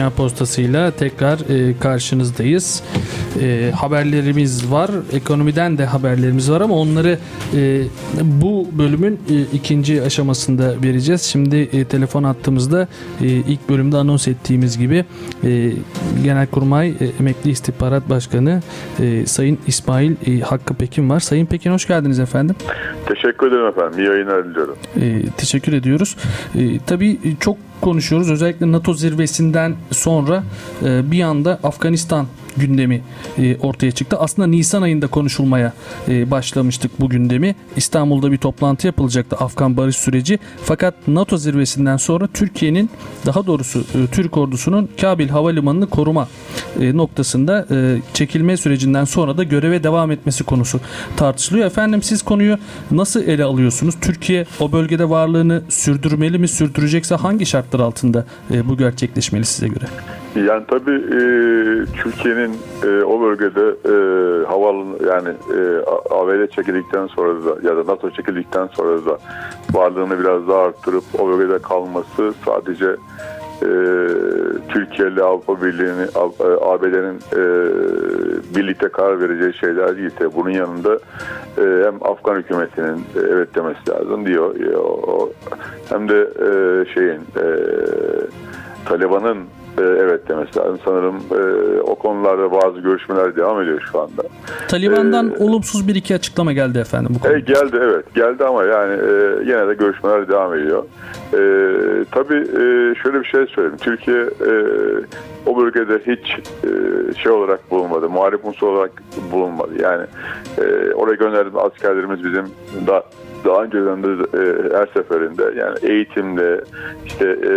Dünya Postası'yla tekrar e, karşınızdayız. E, haberlerimiz var, ekonomiden de haberlerimiz var ama onları e, bu bölümün e, ikinci aşamasında vereceğiz. Şimdi e, telefon attığımızda e, ilk bölümde anons ettiğimiz gibi e, Genelkurmay e, Emekli İstihbarat Başkanı e, Sayın İsmail e, Hakkı Pekin var. Sayın Pekin hoş geldiniz efendim. Teşekkür ederim efendim. İyi yayınlar diliyorum. E, teşekkür ediyoruz. E, tabii çok konuşuyoruz. Özellikle NATO zirvesinden sonra e, bir anda Afganistan gündemi e, ortaya çıktı. Aslında Nisan ayında konuşulmaya e, başlamıştık bu gündemi. İstanbul'da bir toplantı yapılacaktı Afgan barış süreci. Fakat NATO zirvesinden sonra Türkiye'nin daha doğrusu e, Türk ordusunun Kabil Havalimanı'nı koruma noktasında çekilme sürecinden sonra da göreve devam etmesi konusu tartışılıyor. Efendim siz konuyu nasıl ele alıyorsunuz? Türkiye o bölgede varlığını sürdürmeli mi? Sürdürecekse hangi şartlar altında bu gerçekleşmeli size göre? Yani tabii e, Türkiye'nin e, o bölgede e, havaalanı yani e, ABD çekildikten sonra da ya da NATO çekildikten sonra da varlığını biraz daha arttırıp o bölgede kalması sadece e, Türkiye ile Avrupa Birliği'nin Av- e, ABD'nin e, birlikte karar vereceği şeyler değilse bunun yanında e, hem Afgan hükümetinin e, evet demesi lazım diyor. E, o- hem de e, şeyin e, Taliban'ın e, evet demesi lazım. Sanırım e, o konularda bazı görüşmeler devam ediyor şu anda. Taliban'dan Ee, olumsuz bir iki açıklama geldi efendim bu konuda. E, geldi evet geldi ama yani e, yine de görüşmeler devam ediyor. E, tabii e, şöyle bir şey söyleyeyim. Türkiye e, o bölgede hiç e, şey olarak bulunmadı. Muharip unsur olarak bulunmadı. Yani e, oraya gönderdiğimiz askerlerimiz bizim da daha önceden de e, her seferinde yani eğitimde işte e,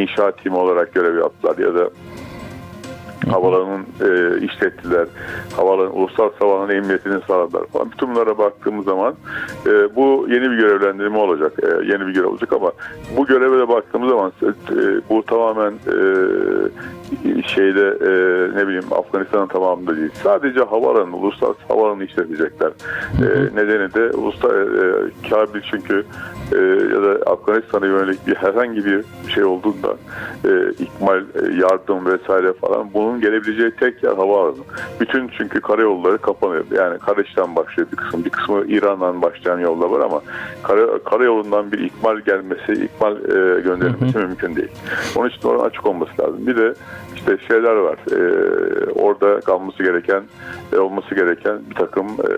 inşaat timi olarak görev yaptılar ya da havalanın e, işlettiler. Havalanın uluslararası havalanın emniyetini sağladılar falan. Bütün bunlara baktığımız zaman e, bu yeni bir görevlendirme olacak. E, yeni bir görev olacak ama bu göreve de baktığımız zaman e, bu tamamen e, şeyde e, ne bileyim Afganistan'ın tamamında değil. Sadece havaalanı, uluslararası havaalanı işletecekler. E, nedeni de uluslararası e, Kabil çünkü e, ya da Afganistan'a yönelik bir herhangi bir şey olduğunda e, ikmal, e, yardım vesaire falan bunun gelebileceği tek yer havaalanı. Bütün çünkü karayolları kapanıyor. Yani Kareç'ten başlıyor bir kısım. Bir kısmı İran'dan başlayan yolda var ama kara, karayolundan bir ikmal gelmesi, ikmal e, gönderilmesi mümkün değil. Onun için oranın açık olması lazım. Bir de işte şeyler var. E, orada kalması gereken, e, olması gereken bir takım e,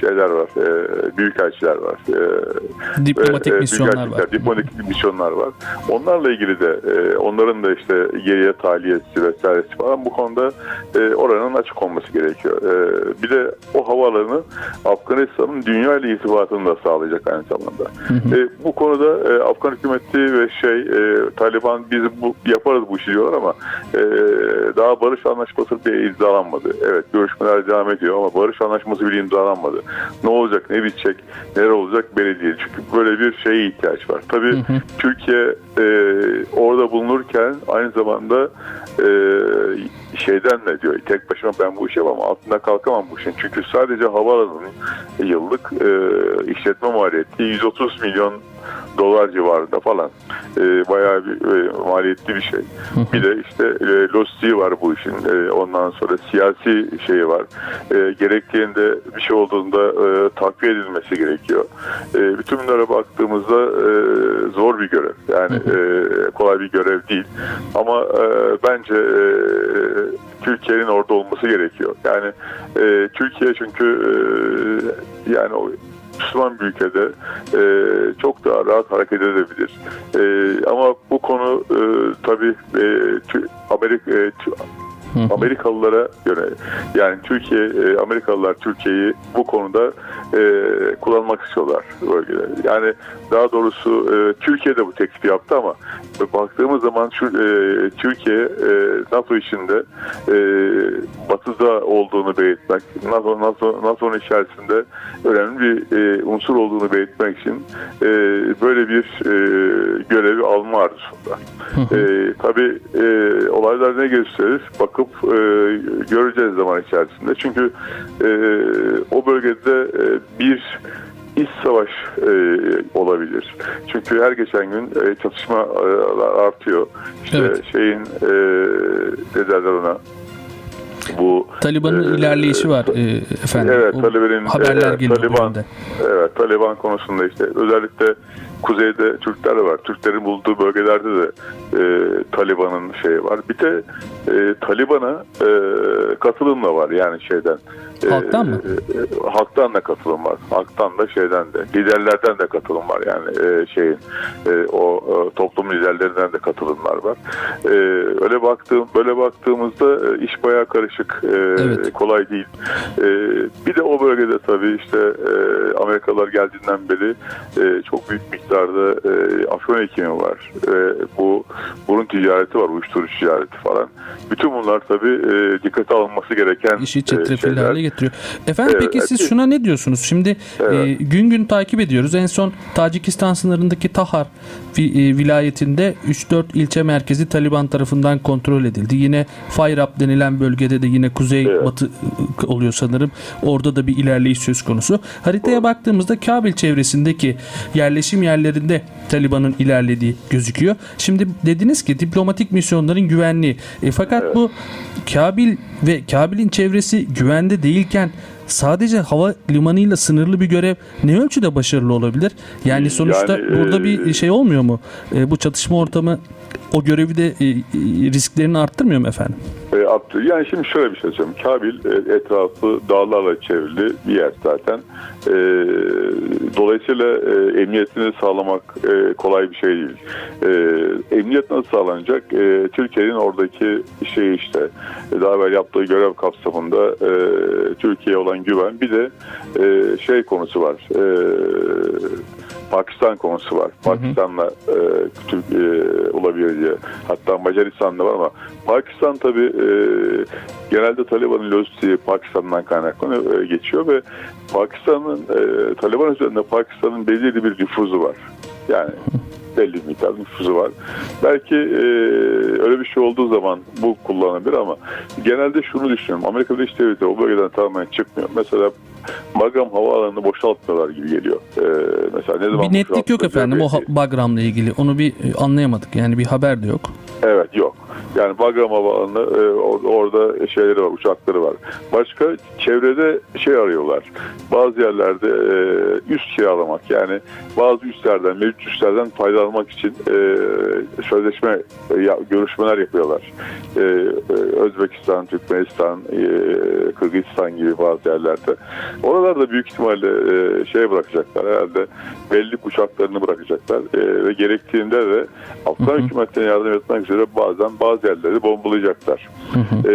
şeyler var. E, büyükelçiler var. E, Diplomatik e, misyonlar var. Diplomatik misyonlar var. Onlarla ilgili de e, onların da işte geriye tahliyesi vesairesi falan bu konuda e, oranın açık olması gerekiyor. E, bir de o havaalanı Afganistan'ın dünya ile irtibatını da sağlayacak aynı zamanda. E, bu konuda e, Afgan hükümeti ve şey e, Taliban biz bu yaparız bu işi diyorlar ama e, daha barış anlaşması bir imzalanmadı. Evet görüşmeler devam ediyor ama barış anlaşması bile imzalanmadı. Ne olacak, ne bitecek, neler olacak belli değil. Çünkü böyle bir şeye ihtiyaç var. Tabii Türkiye e, orada bulunurken aynı zamanda e, şeyden ne diyor tek başıma ben bu işi yapamam altında kalkamam bu işin çünkü sadece havaalanının yıllık e, işletme maliyeti 130 milyon dolar civarında falan e, bayağı bir e, maliyetli bir şey. Bir de işte e, lojistiği var bu işin. E, ondan sonra siyasi şeyi var. E, gerektiğinde bir şey olduğunda e, takviye edilmesi gerekiyor. E, bütün bunlara baktığımızda e, zor bir görev. Yani e, kolay bir görev değil. Ama e, bence e, Türkiye'nin orada olması gerekiyor. Yani e, Türkiye çünkü e, yani o Müslüman bir ülkede e, çok daha rahat hareket edebilir. E, ama bu konu e, tabii e, Amerika e, Amerikalılara göre yani Türkiye e, Amerikalılar Türkiye'yi bu konuda e, kullanmak istiyorlar bölgede. Yani daha doğrusu e, Türkiye de bu teklifi yaptı ama baktığımız zaman şu e, Türkiye e, NATO içinde e, batıda olduğunu belirtmek, NATO, NATO, NATO'nun içerisinde önemli bir e, unsur olduğunu belirtmek için e, böyle bir e, görevi alma arzusunda. E, tabii e, olaylar ne gösterir? Bakıp e, göreceğiz zaman içerisinde. Çünkü e, o bölgede e, bir iç savaş e, olabilir. Çünkü her geçen gün e, çatışmalar artıyor. İşte Evet. şeyin e, ne derler ona bu Taliban'ın e, ilerleyişi var e, efendim. Evet, Taliban'ın haberler e, Taliban, evet, Taliban konusunda işte özellikle kuzeyde Türkler var. Türklerin bulduğu bölgelerde de e, Taliban'ın şeyi var. Bir de e, Taliban'a e, katılım da var yani şeyden. E, Halktan mı? e, halktan da katılım var. Halktan da şeyden de. Liderlerden de katılım var yani e, şeyin e, o e, toplum liderlerinden de katılımlar var. E, öyle baktığım böyle baktığımızda e, iş bayağı karışık. E, Evet. kolay değil. E, bir de o bölgede tabii işte e, Amerikalılar geldiğinden beri e, çok büyük miktarda e, afyon ekimi var. E, bu burun ticareti var, uyuşturucu ticareti falan. Bütün bunlar tabii e, dikkate alınması gereken İşi e, çetrefilli şeyler. hale getiriyor. Efendim Evet. peki siz şuna ne diyorsunuz? Şimdi Evet. e, gün gün takip ediyoruz. En son Tacikistan sınırındaki Tahar e, vilayetinde 3-4 ilçe merkezi Taliban tarafından kontrol edildi. Yine Fayrab denilen bölgede de yine kuzey Evet. batı e, oluyor sanırım. Orada da bir ilerleyiş söz konusu. Haritaya baktığımızda Kabil çevresindeki yerleşim yerlerinde Taliban'ın ilerlediği gözüküyor. Şimdi dediniz ki diplomatik misyonların güvenliği. E, fakat bu Kabil ve Kabil'in çevresi güvende değilken sadece hava limanıyla sınırlı bir görev ne ölçüde başarılı olabilir? Yani sonuçta Yani, burada e, bir şey olmuyor mu? E, bu çatışma ortamı o görevi de e, e, risklerini arttırmıyor mu efendim? E, attı. Yani şimdi şöyle bir şey söyleyeyim. Kabil e, etrafı dağlarla çevrili bir yer zaten. E, dolayısıyla e, emniyetini sağlamak e, kolay bir şey değil. E, emniyet nasıl sağlanacak? E, Türkiye'nin oradaki şey işte e, daha evvel yaptığı görev kapsamında e, Türkiye'ye olan güven. Bir de e, şey konusu var. E, Pakistan konusu var. Pakistan'la e, Türk e, olabilir diye. Hatta Macaristan'da var ama Pakistan tabii e, genelde Taliban'ın lojistiği Pakistan'dan kaynaklanıyor, e, geçiyor ve Pakistan'ın e, Taliban üzerinde Pakistan'ın belirli bir nüfuzu var. Yani belli bir miktar nüfuzu var. Belki e, öyle bir şey olduğu zaman bu kullanılabilir ama genelde şunu düşünüyorum. Amerika Birleşik Devletleri o bölgeden tamamen çıkmıyor. Mesela Bagram havaalanını boşaltmıyorlar gibi geliyor. E, mesela ne zaman Bir netlik yok efendim o ha- değil. Bagram'la ilgili. Onu bir e, anlayamadık. Yani bir haber de yok. Evet yok. Yani Bagram Havaalanı e, or- orada şeyleri var, uçakları var. Başka çevrede şey arıyorlar. Bazı yerlerde e, üst kiralamak yani bazı üstlerden, mevcut üstlerden faydalanmak için e, sözleşme, e, görüşmeler yapıyorlar. E, e, Özbekistan, Türkmenistan, e, Kırgızistan gibi bazı yerlerde. Oralarda büyük ihtimalle e, şey bırakacaklar herhalde belli uçaklarını bırakacaklar e, ve gerektiğinde de Afgan hükümetine yardım etmek üzere bazen bazı yerleri bombalayacaklar. E,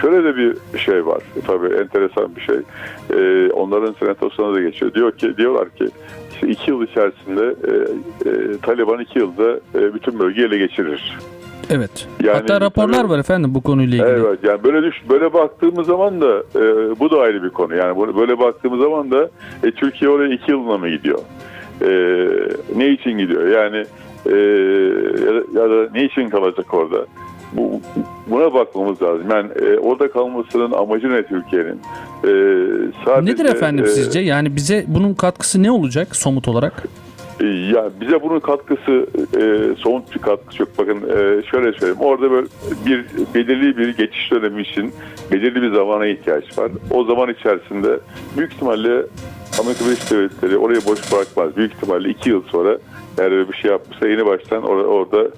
şöyle de bir şey var tabii enteresan bir şey. E, onların senatosuna da geçiyor. Diyor ki diyorlar ki işte iki yıl içerisinde e, e, Taliban iki yılda e, bütün bölgeyi ele geçirir. Evet. Yani Hatta raporlar tabii- var efendim bu konuyla ilgili. Evet yani böyle düş böyle baktığımız zaman da e, bu da ayrı bir konu. Yani böyle baktığımız zaman da e, Türkiye oraya iki yılına mı gidiyor? E, ne için gidiyor? Yani e, ya, da, ya da ne için kalacak orada? Bu, buna bakmamız lazım. Yani e, orada kalmasının amacı ne Türkiye'nin? E, sadece, Nedir efendim e, sizce? Yani bize bunun katkısı ne olacak somut olarak? e, Ya bize bunun katkısı e, somut bir katkısı yok. Bakın e, şöyle söyleyeyim. Orada böyle bir belirli bir geçiş dönemi için belirli bir zamana ihtiyaç var. O zaman içerisinde büyük ihtimalle Amerika Birleşik Devletleri orayı boş bırakmaz. Büyük ihtimalle iki yıl sonra eğer bir şey yapmışsa yeni baştan or- orada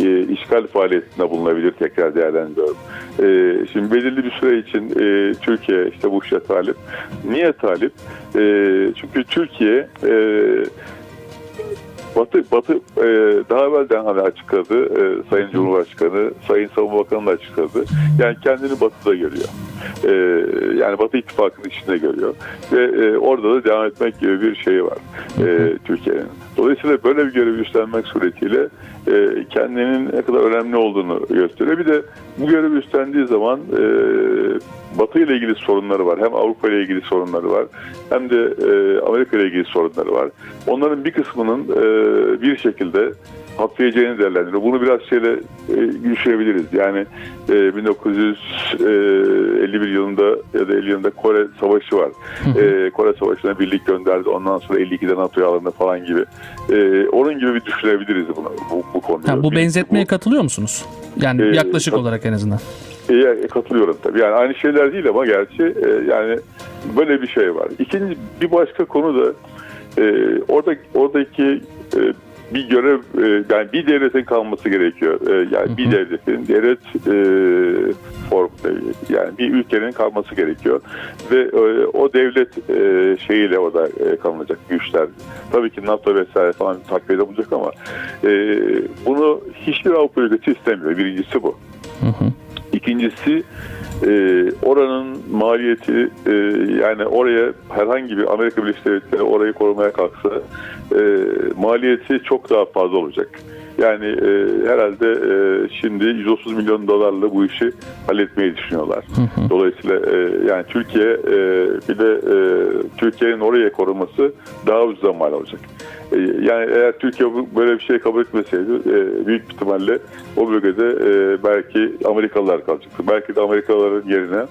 e, işgal faaliyetinde bulunabilir tekrar değerlendiriyorum. E, şimdi belirli bir süre için e, Türkiye işte bu işe talip. Niye talip? E, çünkü Türkiye e, Batı, Batı e, daha evvelden hani açıkladı e, Sayın Cumhurbaşkanı, Sayın Savunma Bakanı da açıkladı. Yani kendini Batı'da görüyor. E, yani Batı ittifakının içinde görüyor. Ve e, orada da devam etmek gibi bir şey var e, Türkiye'nin. Dolayısıyla böyle bir görevi üstlenmek suretiyle e, kendinin ne kadar önemli olduğunu gösteriyor. Bir de bu görevi üstlendiği zaman e, Batı ile ilgili sorunları var. Hem Avrupa ile ilgili sorunları var. Hem de e, Amerika ile ilgili sorunları var. Onların bir kısmının e, bir şekilde hafifleyeceğini değerlendiriyor. Bunu biraz şeyle e, güçleyebiliriz. Yani e, 1951 yılında ya da 50 yılında Kore Savaşı var. E, Kore Savaşı'na birlik gönderdi. Ondan sonra 52'de NATO'ya alındı falan gibi. E, onun gibi bir düşünebiliriz bunu, bu, bu konuda. Ha, bu benzetmeye bu- katılıyor musunuz? Yani Ee, yaklaşık kat- olarak en azından. e, katılıyorum tabii. Yani aynı şeyler değil ama gerçi e, yani böyle bir şey var. İkinci bir başka konu da e, orada oradaki e, bir görev e, yani bir devletin kalması gerekiyor. E, yani bir devletin devlet e, form yani bir ülkenin kalması gerekiyor ve e, o devlet e, şeyiyle orada e, kalınacak güçler. Tabii ki NATO vesaire falan takviye bulacak ama e, bunu hiçbir Avrupa ülkesi istemiyor. Birincisi bu. Hı hı. İkincisi e, oranın maliyeti e, yani oraya herhangi bir Amerika Birleşik Devletleri orayı korumaya kalksa e, maliyeti çok daha fazla olacak. Yani e, herhalde e, şimdi 130 milyon dolarla bu işi halletmeyi düşünüyorlar. Dolayısıyla e, yani Türkiye e, bir de e, Türkiye'nin oraya koruması daha ucuza mal olacak. E, yani eğer Türkiye böyle bir şey kabul etmeseydi e, büyük ihtimalle o bölgede e, belki Amerikalılar kalacaktı. Belki de Amerikalıların yerine,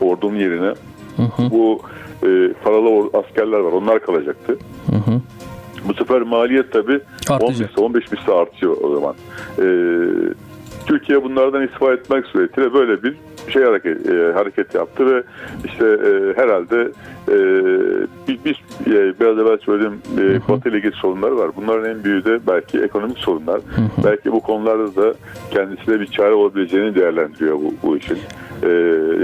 ordunun yerine Hı hı. bu paralı askerler var. Onlar kalacaktı. Hı hı. Bu sefer maliyet tabii 10 Artacak. misli, 15 misli artıyor o zaman. E, Türkiye bunlardan istifa etmek suretiyle böyle bir şey hareket, e, hareket yaptı ve işte e, herhalde e, bir, bir e, biraz evvel söylediğim e, Batı ile ilgili sorunlar var. Bunların en büyüğü de belki ekonomik sorunlar. Belki bu konularda da kendisine bir çare olabileceğini değerlendiriyor bu, bu işin. E,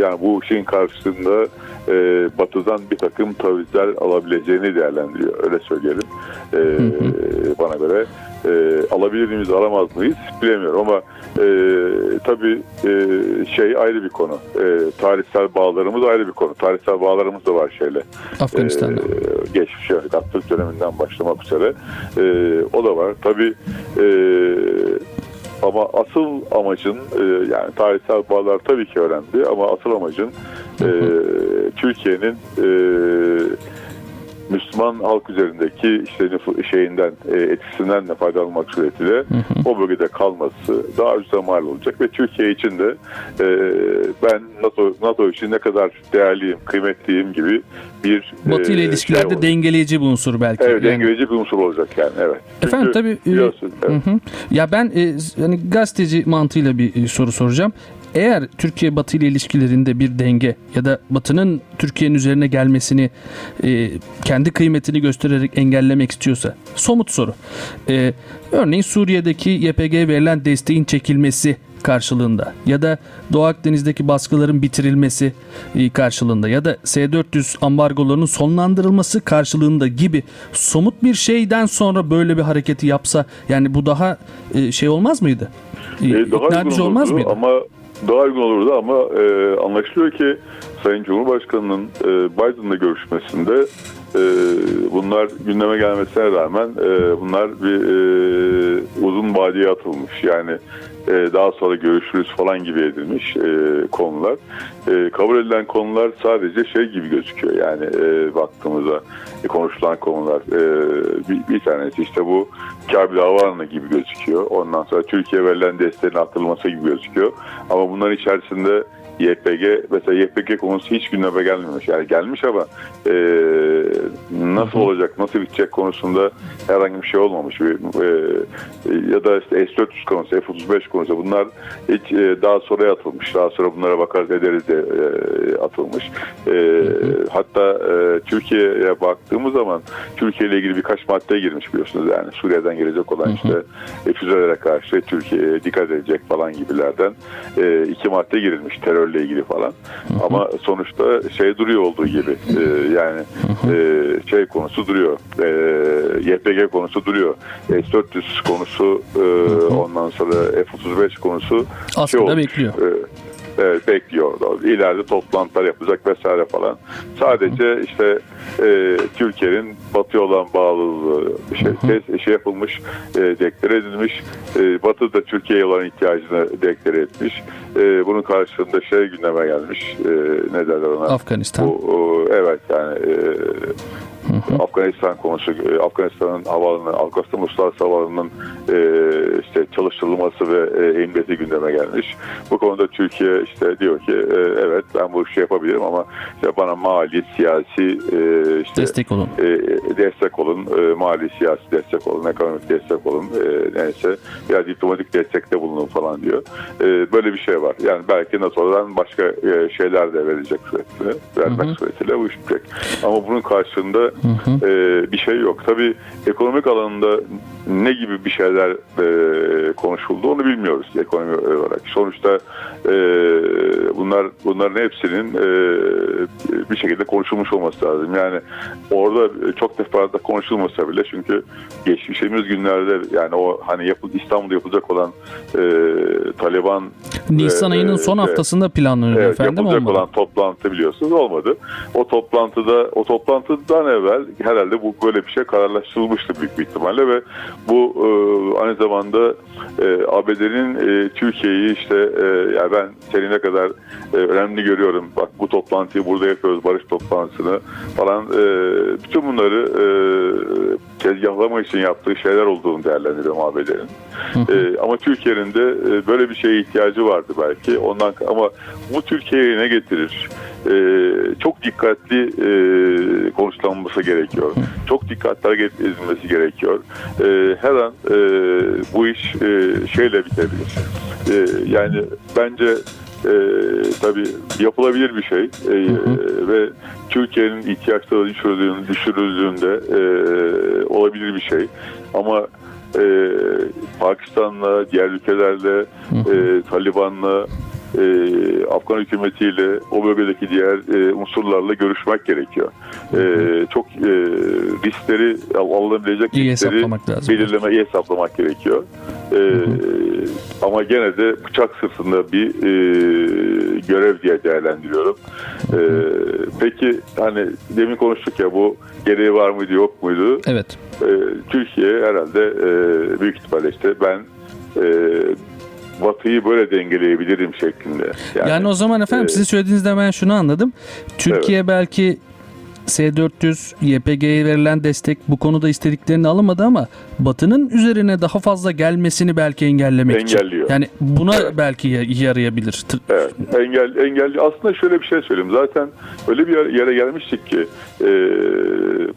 yani bu işin karşısında e, Batı'dan bir takım tavizler alabileceğini değerlendiriyor. Öyle söyleyelim. E, bana göre e, alabilir miyiz, alamaz mıyız bilemiyorum ama e, tabii e, şey ayrı bir konu. E, tarihsel bağlarımız ayrı bir konu. Tarihsel bağlarımız da var şeyle. Afganistan'da. E, geçmiş Atatürk döneminden başlamak üzere. E, o da var. Tabii e, ama asıl amacın e, yani tarihsel bağlar tabii ki önemli ama asıl amacın e, Türkiye'nin e, Müslüman halk üzerindeki işte şeyinden e, etkisinden de faydalanmak suretiyle o bölgede kalması daha ucuza mal olacak ve Türkiye için de e, ben NATO NATO için ne kadar değerliyim, kıymetliyim gibi bir Batı ile e, ilişkilerde şey dengeleyici bir unsur belki. Evet, Yani- dengeleyici bir unsur olacak yani evet. Efendim Çünkü tabii e, evet. hı hı. ya ben e, hani gazeteci mantığıyla bir e, soru soracağım. Eğer Türkiye Batı ile ilişkilerinde bir denge ya da Batı'nın Türkiye'nin üzerine gelmesini e, kendi kıymetini göstererek engellemek istiyorsa somut soru. E, örneğin Suriye'deki YPG verilen desteğin çekilmesi karşılığında ya da Doğu Akdeniz'deki baskıların bitirilmesi e, karşılığında ya da S-400 ambargolarının sonlandırılması karşılığında gibi somut bir şeyden sonra böyle bir hareketi yapsa yani bu daha e, şey olmaz mıydı? E, E, daha ikna olmaz mıydı? ama daha uygun olurdu ama e, anlaşılıyor ki Sayın Cumhurbaşkanı'nın e, Biden'la görüşmesinde e, bunlar gündeme gelmesine rağmen e, bunlar bir e, uzun vadeye atılmış. Yani e, daha sonra görüşürüz falan gibi edilmiş e, konular. E, kabul edilen konular sadece şey gibi gözüküyor. Yani e, baktığımızda e, konuşulan konular. E, bir, bir tanesi işte bu Kabil Havaalanı gibi gözüküyor. Ondan sonra Türkiye verilen desteğin artırılması gibi gözüküyor. Ama bunların içerisinde YPG mesela YPG konusu hiç gündeme gelmemiş. Yani gelmiş ama e, nasıl olacak, nasıl bitecek konusunda herhangi bir şey olmamış. Bir, e, ya da işte S-400 konusu, F-35 konusu bunlar hiç e, daha sonra atılmış. Daha sonra bunlara bakarız ederiz de e, atılmış. E, hatta e, Türkiye'ye baktığımız zaman Türkiye ile ilgili birkaç madde girmiş biliyorsunuz. Yani Suriye'den gelecek olan işte e, füzelere karşı Türkiye'ye dikkat edecek falan gibilerden e, iki madde girilmiş terörle ilgili falan. Ama sonuçta şey duruyor olduğu gibi. E, yani e, şey konusu duruyor. E, YPG konusu duruyor. S-400 konusu e, ondan sonra F-35 konusu Aslında şey olmuş. bekliyor. E, Evet, bekliyor. İleride toplantılar yapılacak vesaire falan. Sadece işte e, Türkiye'nin batıya olan bağlılığı şey, şey, şey yapılmış, e, deklare edilmiş. E, Batı da Türkiye'ye olan ihtiyacını deklare etmiş. E, bunun karşılığında şey gündeme gelmiş. E, ne derler ona? Afganistan. Bu, o, evet yani e, Afganistan konusu, e, Afganistan'ın havaalanı, Afganistan Uluslararası Havaalanı'nın e, işte çalıştırılması ve e, emniyeti gündeme gelmiş. Bu konuda Türkiye işte diyor ki e, evet ben bu işi yapabilirim ama işte bana mali, siyasi e, işte Destek olun. e, destek olun, e, mali siyasi destek olun, ekonomik destek olun, e, neyse ya diplomatik destekte bulunun falan diyor. E, böyle bir şey var. Yani belki NATO'dan başka e, şeyler de verecek suretiyle, vermek suretiyle bu iş bitecek. Ama bunun karşılığında e, bir şey yok. Tabii ekonomik alanında ne gibi bir şeyler e, konuşuldu onu bilmiyoruz ekonomi olarak. Sonuçta e, bunlar bunların hepsinin e, bir şekilde konuşulmuş olması lazım. Yani orada çok defalarda konuşulmasa bile çünkü geçmişimiz günlerde yani o hani yapı, İstanbul'da yapılacak olan e, Taliban Nisan e, ayının son e, haftasında planlanıyor Evet, efendim yapılacak olmadı. olan toplantı biliyorsunuz olmadı. O toplantıda o toplantıdan evvel herhalde bu böyle bir şey kararlaştırılmıştı büyük bir ihtimalle ve bu e, aynı zamanda e, ABD'nin e, Türkiye'yi işte e, ya ben seni ne kadar e, önemli görüyorum. Bak bu toplantıyı burada yapıyoruz barış toplantısını falan e, bütün bunları e, tezgahlama için yaptığı şeyler olduğunu değerlendiriyorum ABD'nin. E, ama Türkiye'nin de e, böyle bir şeye ihtiyacı vardı belki. Ondan ama bu Türkiye'ye ne getirir? E, çok dikkatli e, konuşlanması gerekiyor. Çok dikkatli hareket edilmesi gerekiyor. E, her an e, bu iş e, şeyle bitebilir. E, yani bence e, tabii yapılabilir bir şey E, ve Türkiye'nin ihtiyaçları düşürüldüğünde, düşürüldüğünde e, olabilir bir şey. Ama e, Pakistan'la, diğer ülkelerle, e, Taliban'la, e, Afgan hükümetiyle, o bölgedeki diğer e, unsurlarla görüşmek gerekiyor. E, çok e, riskleri, alınabilecek İyi riskleri belirleme, iyi hesaplamak gerekiyor. E, ama gene de bıçak sırtında bir e, görev diye değerlendiriyorum. E, peki hani demin konuştuk ya bu gereği var mıydı yok muydu? Evet. e, Türkiye herhalde e, büyük ihtimalle işte ben e, Batı'yı böyle dengeleyebilirim şeklinde. Yani, o zaman efendim e, sizin söylediğinizde ben şunu anladım. Türkiye belki S-400, YPG'ye verilen destek bu konuda istediklerini alamadı ama Batı'nın üzerine daha fazla gelmesini belki engellemek için. Engelliyor. Yani buna Evet. belki ya- yarayabilir. Evet, engel engelli. Aslında şöyle bir şey söyleyeyim. Zaten öyle bir yere- gelmiştik ki e,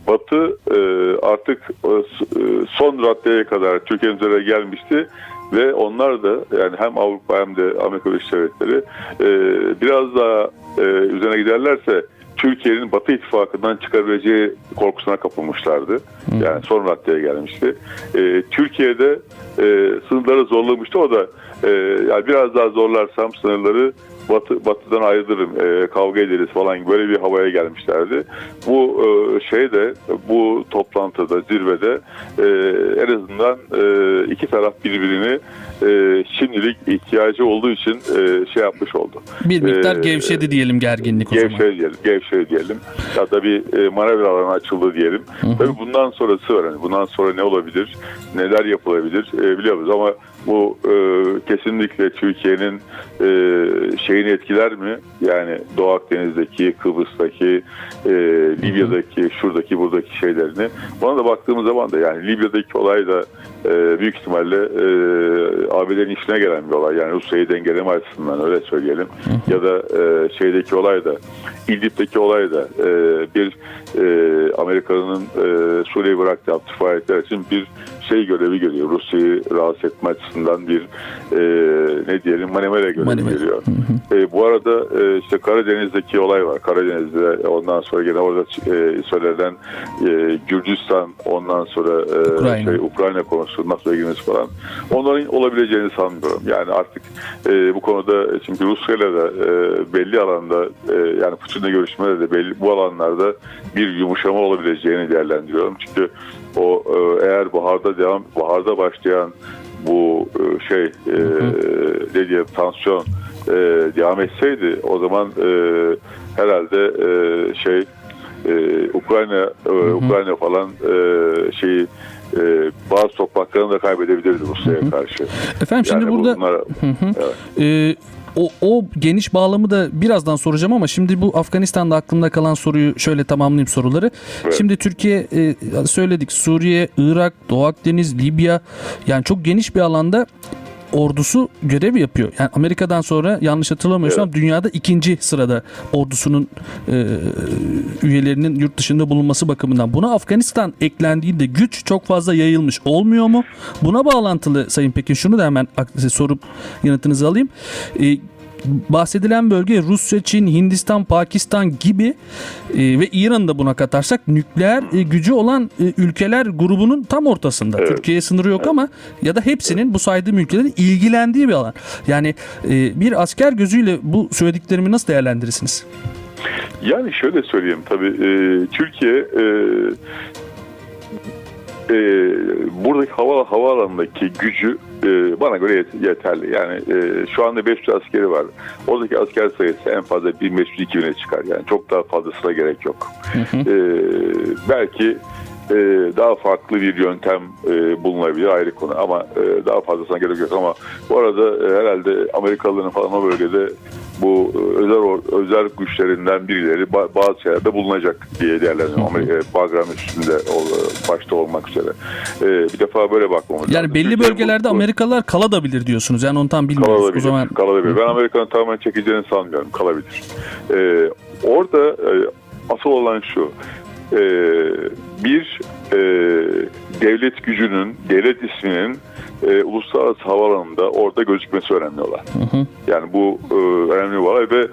Batı e, artık e, e, son raddeye kadar Türkiye'nin üzerine gelmişti ve onlar da yani hem Avrupa hem de Amerika Birleşik Devletleri e, biraz daha e, üzerine giderlerse Türkiye'nin Batı ittifakından çıkabileceği korkusuna kapılmışlardı. Yani son raddeye gelmişti. E, Türkiye'de e, sınırları zorlamıştı. O da e, yani biraz daha zorlarsam sınırları Batı, batıdan ayrılırım, e, kavga ederiz falan gibi böyle bir havaya gelmişlerdi. Bu e, şey de bu toplantıda, zirvede e, en azından e, iki taraf birbirini e, şimdilik ihtiyacı olduğu için e, şey yapmış oldu. Bir miktar E, gevşedi diyelim gerginlik o zaman. Gevşe diyelim, gevşe diyelim. Ya da bir e, manevra alanı açıldı diyelim. Tabii bundan sonrası var. Yani bundan sonra ne olabilir, neler yapılabilir e, biliyoruz ama bu e, kesinlikle Türkiye'nin e, şeyini etkiler mi? Yani Doğu Akdeniz'deki, Kıbrıs'taki, e, Libya'daki, şuradaki, buradaki şeylerini. Buna da baktığımız zaman da yani Libya'daki olay da e, büyük ihtimalle e, ABD'nin işine gelen bir olay. Yani Rusya'yı dengeleme açısından öyle söyleyelim. Ya da e, şeydeki olay da İdlib'deki olay da e, bir e, Amerika'nın e, Suriye'yi bıraktığı aktif faaliyetler için bir şey görevi görüyor. Rusya'yı rahatsız etme açısından bir e, ne diyelim manevra görevi Manevra. görüyor. E, bu arada e, işte Karadeniz'deki olay var. Karadeniz'de ondan sonra gene orada e, söylenen e, Gürcistan ondan sonra e, Ukrayna. şey, Ukrayna konusu NATO'ya girmesi falan. Onların olabileceğini sanmıyorum. Yani artık e, bu konuda çünkü Rusya'yla da e, belli alanda e, yani Putin'le görüşmede de belli bu alanlarda bir yumuşama olabileceğini değerlendiriyorum. Çünkü o e, eğer baharda devam baharda başlayan bu e, şey e, ne diyeyim tansiyon e, devam etseydi o zaman e, herhalde e, şey e, Ukrayna e, Ukrayna falan e, şeyi e, bazı topraklarını da kaybedebilirdi Rusya'ya karşı. Efendim şimdi Yani burada bunlar- Hı hı. Evet. Ee, o, o geniş bağlamı da birazdan soracağım ama şimdi bu Afganistan'da aklımda kalan soruyu şöyle tamamlayayım soruları. Evet. Şimdi Türkiye e, söyledik Suriye, Irak, Doğu Akdeniz, Libya yani çok geniş bir alanda ordusu görev yapıyor. Yani Amerika'dan sonra yanlış hatırlamıyorsam dünyada ikinci sırada ordusunun e, üyelerinin yurt dışında bulunması bakımından. Buna Afganistan eklendiğinde güç çok fazla yayılmış olmuyor mu? Buna bağlantılı Sayın Pekin şunu da hemen sorup yanıtınızı alayım. E, bahsedilen bölge Rusya, Çin, Hindistan, Pakistan gibi e, ve İran'ı da buna katarsak nükleer e, gücü olan e, ülkeler grubunun tam ortasında. Evet. Türkiye'ye sınırı yok ama ya da hepsinin bu saydığım ülkelerin ilgilendiği bir alan. Yani e, bir asker gözüyle bu söylediklerimi nasıl değerlendirirsiniz? Yani şöyle söyleyeyim tabii e, Türkiye e, e, buradaki hava havaalanındaki gücü e, bana göre yet- yeterli. Yani e, şu anda 500 askeri var. Oradaki asker sayısı en fazla 1500-2000'e çıkar. Yani çok daha fazlasına gerek yok. E, belki e, daha farklı bir yöntem e, bulunabilir ayrı konu ama e, daha fazlasına gerek yok ama bu arada e, herhalde Amerikalıların falan o bölgede bu e, özel özel güçlerinden birileri ba- bazı şeylerde bulunacak diye değerlendiriyorum. Amerika Bagram üstünde başta olmak üzere. E, bir defa böyle bakmamız lazım. Yani belli Türkiye'nin bölgelerde bu- bu- Amerikalılar kalabilir diyorsunuz. Yani onu tam bilmiyoruz. Kalabilir. O zaman kalabilir. Ben Amerika'nın tamamen çekeceğini sanmıyorum. Kalabilir. Ee, orada e, asıl olan şu. e, bir e, devlet gücünün, devlet isminin e, uluslararası havaalanında orada gözükmesi önemli olan. Yani bu e, önemli bir olay ve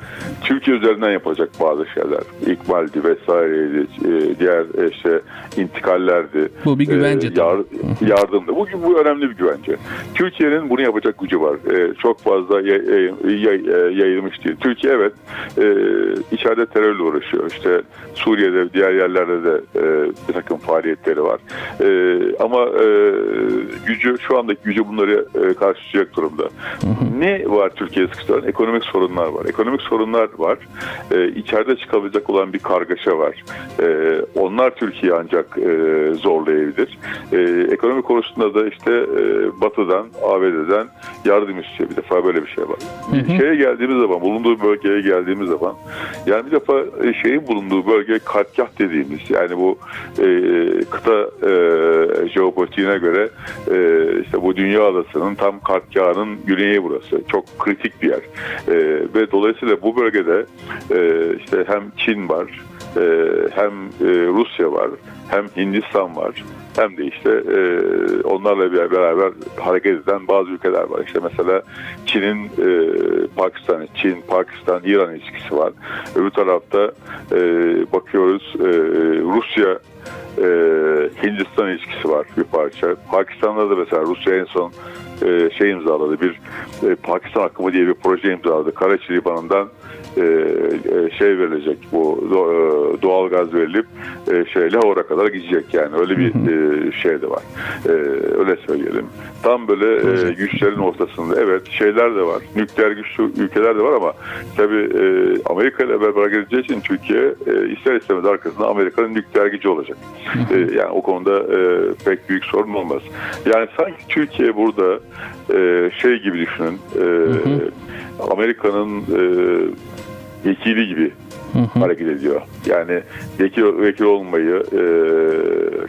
Türkiye üzerinden yapılacak bazı şeyler. İkmaldi vesaireydi, e, diğer e, işte intikallerdi. Bu bir güvence E, yar- yardımdı. Bu, bu önemli bir güvence. Türkiye'nin bunu yapacak gücü var. E, çok fazla yay- yay- e, yayılmış değil. Türkiye evet e, içeride terörle uğraşıyor. İşte Suriye'de diğer yerlerde de e, bir takım faaliyetleri var. E, ama e, gücü şu andaki gücü bunları e, karşılayacak durumda. Ne var Türkiye sıkıştıran? Ekonomik sorunlar var. Ekonomik sorunlar var. E, içeride çıkabilecek olan bir kargaşa var. E, onlar Türkiye ancak e, zorlayabilir. E, ekonomi konusunda da işte e, Batı'dan, ABD'den yardım istiyor. Bir defa böyle bir şey var. Şeye geldiğimiz zaman, bulunduğu bölgeye geldiğimiz zaman yani bir defa e, şeyin bulunduğu bölge kartgah dediğimiz yani bu e, kıta e, jeopolitiğine göre e, işte bu dünya adasının tam kartgahının güneyi burası. Çok kritik bir yer. E, ve dolayısıyla bu bölgede e, işte hem Çin var e, hem e, Rusya var hem Hindistan var hem de işte e, onlarla beraber hareket eden bazı ülkeler var. İşte mesela Çin'in e, Pakistan, Çin, Pakistan, İran ilişkisi var. Öbür tarafta e, bakıyoruz e, Rusya e, Hindistan ilişkisi var bir parça. Pakistan'da da mesela Rusya en son e, şey imzaladı bir e, Pakistan akımı diye bir proje imzaladı. Karaçi Limanı'ndan e, e, şey verilecek bu e, doğal gaz verilip e, şey Lahore'a kadar gidecek yani öyle bir e, şey de var. E, öyle söyleyelim. Tam böyle e, güçlerin ortasında evet şeyler de var. Nükleer güçlü ülkeler de var ama tabii e, Amerika ile beraber geleceği için Türkiye e, ister istemez arkasında Amerika'nın nükleer gücü olacak. E, yani o konuda e, pek büyük sorun olmaz. Yani sanki Türkiye burada e, şey gibi düşünün. E, Amerika'nın e, vekili gibi hareket ediyor. Yani vekil, vekil olmayı e,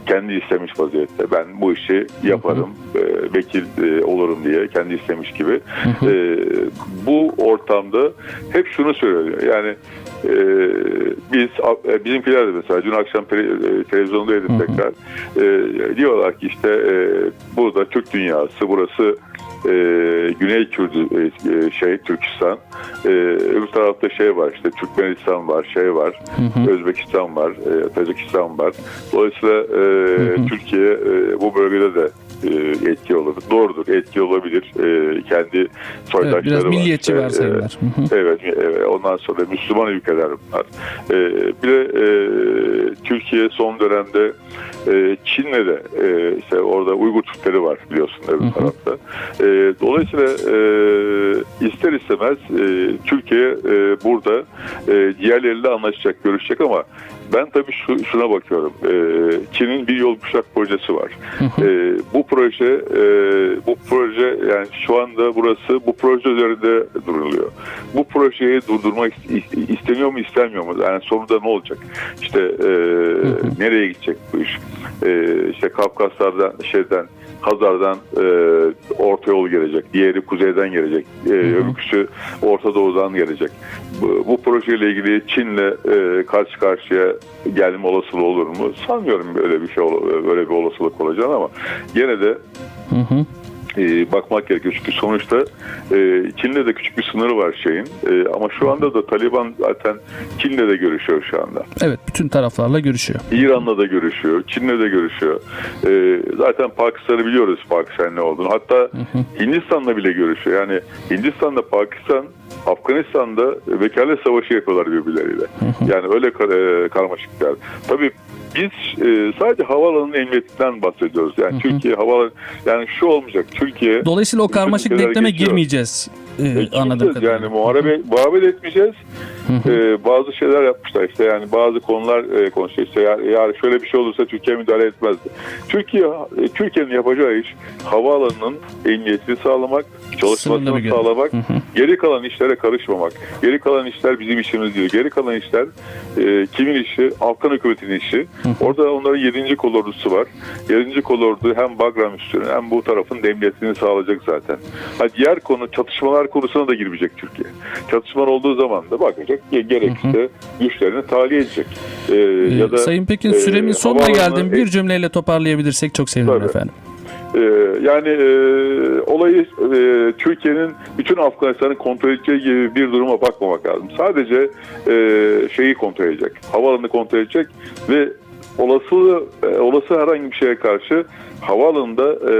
kendi istemiş vaziyette. Ben bu işi yaparım, e, vekil e, olurum diye kendi istemiş gibi. E, bu ortamda hep şunu söylüyor. Yani e, biz e, bizimkiler de mesela dün akşam e, televizyondaydım tekrar. E, diyorlar ki işte e, burada Türk dünyası, burası e, Güney Kürdü e, e, şey Türkistan. E, öbür tarafta şey var işte Türkmenistan var, şey var, Özbekistan var, e, Tacikistan var. Dolayısıyla e, Türkiye e, bu bölgede de e, etki olabilir. Doğrudur, etki olabilir. E, kendi soydaşları Evet, biraz var. milliyetçi varsayımlar. e, Hı hı. Evet, evet. Ondan sonra Müslüman ülkeler bunlar. Ee, bir de e, Türkiye son dönemde e, Çin'le de e, işte orada Uygur Türkleri var biliyorsun öbür tarafta. E, dolayısıyla e, ister istemez e, Türkiye e, burada e, diğerleriyle anlaşacak, görüşecek ama Ben tabii şu, şuna bakıyorum. Ee, Çin'in bir yol kuşak projesi var. Ee, bu proje e, bu proje yani şu anda burası bu proje üzerinde duruluyor. Bu projeyi durdurmak is- isteniyor mu istemiyor mu? Yani sonunda ne olacak? İşte e, nereye gidecek bu iş? E, işte Kafkaslardan şeyden Hazar'dan e, Orta Yol gelecek. Diğeri kuzeyden gelecek. E, öbürküsü Orta Doğu'dan gelecek. Bu, bu projeyle ilgili Çin'le e, karşı karşıya gelme olasılığı olur mu? Sanmıyorum böyle bir şey böyle bir olasılık olacağını ama gene de Hı hı. E, bakmak gerekiyor. Çünkü sonuçta e, Çin'le de küçük bir sınırı var şeyin. E, ama şu anda da Taliban zaten Çin'le de görüşüyor şu anda. Evet bütün taraflarla görüşüyor. İran'la da görüşüyor, Çin'le de görüşüyor. Ee, zaten Pakistan'ı biliyoruz Pakistan ne olduğunu. Hatta Hindistan'la bile görüşüyor. Yani Hindistan'da Pakistan, Afganistan'da vekalet savaşı yapıyorlar birbirleriyle. Yani öyle kar- e, karmaşıklar. Tabii biz e, sadece havaalanının emniyetinden bahsediyoruz. Yani Türkiye havaalanı yani şu olmayacak. Türkiye Dolayısıyla o karmaşık denkleme girmeyeceğiz e, e, kadarıyla. yani muharebe muhabbet etmeyeceğiz. Ee, bazı şeyler yapmışlar işte yani bazı konular e, konuşuyor işte ya, ya şöyle bir şey olursa Türkiye müdahale etmezdi. Türkiye e, Türkiye'nin yapacağı iş havaalanının emniyetini sağlamak, çalışmasını bir sağlamak, geri kalan işlere karışmamak. Geri kalan işler bizim işimiz değil. Geri kalan işler e, kimin işi? Afgan hükümetinin işi. Orada onların 7. kolordusu var. 7. kolordu hem Bagram üstünü hem bu tarafın emniyetini sağlayacak zaten. Ha, diğer konu çatışmalar konusuna da girmeyecek Türkiye. Çatışmalar olduğu zaman da bakacak ge- gerekirse güçlerini tahliye edecek. E, Ee, ya da Sayın Pekin e, süremin sonuna havaalanı- geldim. Bir cümleyle toparlayabilirsek çok sevinirim Tabii. efendim. Ee, yani e, olayı e, Türkiye'nin bütün Afganistan'ı kontrol edeceği gibi bir duruma bakmamak lazım. Sadece e, şeyi kontrol edecek, havaalanını kontrol edecek ve olası e, olası herhangi bir şeye karşı havaalanında e,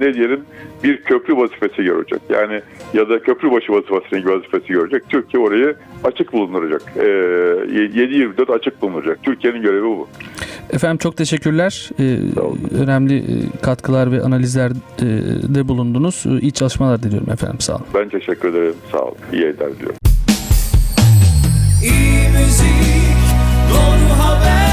ne diyelim bir köprü vazifesi görecek. Yani ya da köprü başı vazifesini vazifesi görecek. Türkiye orayı açık bulunduracak. Ee, e, 7-24 açık bulunduracak. Türkiye'nin görevi bu. Efendim çok teşekkürler. Ee, önemli e, katkılar ve analizlerde e, bulundunuz. Ee, iyi çalışmalar diliyorum efendim. Sağ olun. Ben teşekkür ederim. Sağ olun. İyi yayınlar diliyorum. İyi müzik, doğru haber.